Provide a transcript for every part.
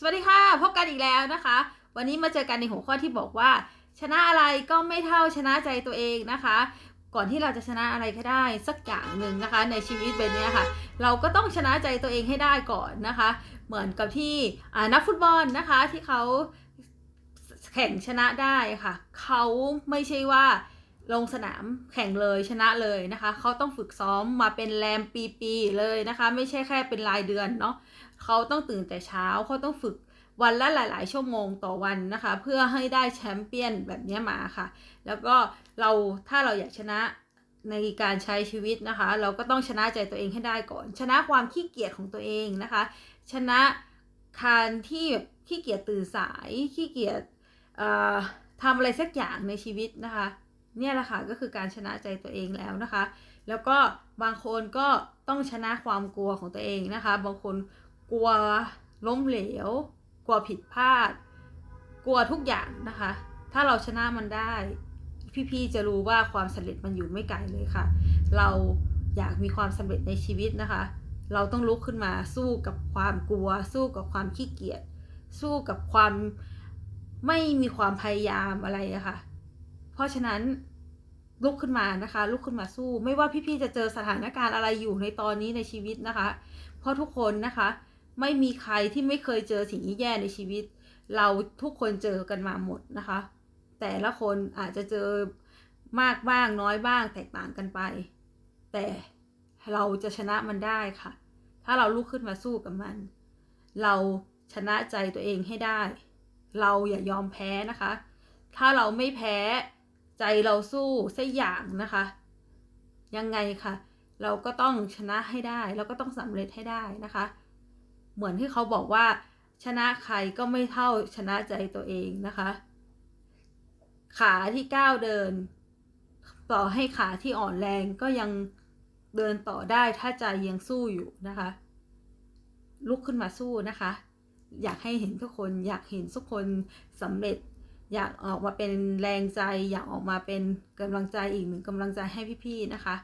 สวัสดีค่ะ พบกันอีกแล้วนะคะ วันนี้มาเจอกันในหัวข้อที่บอกว่า ชนะอะไรก็ไม่เท่าชนะใจตัวเองนะคะ ก่อนที่เราจะชนะอะไรก็ได้สักอย่างหนึ่งนะคะ ในชีวิตเป็นนี้ค่ะ เราก็ต้องชนะใจตัวเองให้ได้ก่อนนะคะ เหมือนกับที่นักฟุตบอลนะคะที่เขาแข่งชนะได้ค่ะ เขาไม่ใช่ว่า ลงสนามแข่งเลยชนะเลยนะคะ เขาต้องฝึกซ้อมมาเป็นแรมปีๆเลยนะคะ ไม่ใช่แค่เป็นรายเดือนเนาะเขาต้องตื่นแต่เช้าเขาต้องฝึกวันละหลาย ๆ ชั่วโมงต่อวันนะคะ เพื่อให้ได้แชมเปี้ยนแบบนี้มาค่ะ แล้วก็เราถ้าเราอยากชนะในการใช้ชีวิตนะคะ เราก็ต้องชนะใจตัวเองให้ได้ก่อน ชนะความขี้เกียจของตัวเองนะคะ ชนะการที่ขี้เกียจตื่นสายขี้เกียจทำอะไรสักอย่างในชีวิตนะคะ เนี่ยแหละค่ะก็คือการชนะใจตัวเองแล้วนะคะ แล้วก็บางคนก็ต้องชนะความกลัวของตัวเองนะคะ บางคนกลัวล้มเหลว กลัวผิดพลาด กลัวทุกอย่างนะคะ ถ้าเราชนะมันได้ พี่ๆจะรู้ว่าความสำเร็จมันอยู่ไม่ไกลเลยค่ะ เราอยากมีความสำเร็จในชีวิตนะคะ เราต้องลุกขึ้นมาสู้กับความกลัว สู้กับความขี้เกียจสู้กับความไม่มีความพยายามอะไรอะค่ะ เพราะฉะนั้นลุกขึ้นมานะคะ ลุกขึ้นมาสู้ ไม่ว่าพี่ๆจะเจอสถานการณ์อะไรอยู่ในตอนนี้ในชีวิตนะคะ เพราะทุกคนนะคะ ไม่มีใครที่ไม่เคยเจอสิ่งที่แย่ในชีวิต เราทุกคนเจอกันมาหมดนะคะ แต่ละคนอาจจะเจอมากบ้างน้อยบ้างแตกต่างกันไป แต่เราจะชนะมันได้ค่ะ ถ้าเราลุกขึ้นมาสู้กับมัน เราชนะใจตัวเองให้ได้ เราอย่ายอมแพ้นะคะ ถ้าเราไม่แพ้ ใจเราสู้สักอย่างนะคะ ยังไงค่ะเราก็ต้องชนะให้ได้ แล้วก็ต้องสำเร็จให้ได้นะคะ เหมือนที่เขาบอกว่า ชนะใครก็ไม่เท่าชนะใจตัวเองนะคะ ขาที่ก้าวเดิน ต่อให้ขาที่อ่อนแรงก็ยังเดินต่อได้ถ้าใจยังสู้อยู่นะคะ ลุกขึ้นมาสู้นะคะ อยากให้เห็นทุกคนอยากเห็นทุกคนสำเร็จ อยากออกมาเป็นแรงใจ อยากออกมาเป็นกำลังใจอีกหนึ่งกำลังใจให้พี่ๆนะคะ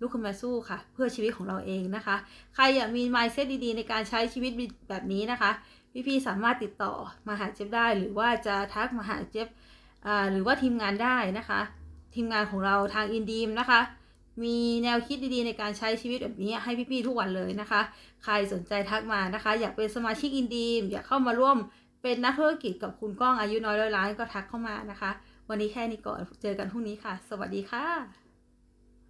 ลุกขึ้นมาสู้ค่ะ เพื่อชีวิตของเราเองนะคะ ใครอยากมี mindset ดีๆ ในการใช้ชีวิตแบบนี้นะคะ พี่ๆสามารถติดต่อมาหาเจ็บได้ หรือว่าจะทักมาหาเจ็บหรือว่าทีมงานได้นะคะ ทีมงานของเราทางอินดีมนะคะ มีแนวคิดดีๆ ในการใช้ชีวิตแบบนี้ให้พี่ๆทุกวันเลยนะคะ ใครสนใจทักมานะคะ อยากเป็นสมาชิกอินดีมอยากเข้ามาร่วม เป็นนักธุรกิจกับคุณก้องอายุน้อยร้อยล้านก็ทักเข้ามานะคะ วันนี้แค่นี้ก่อนเจอกันพรุ่งนี้ค่ะ สวัสดีค่ะ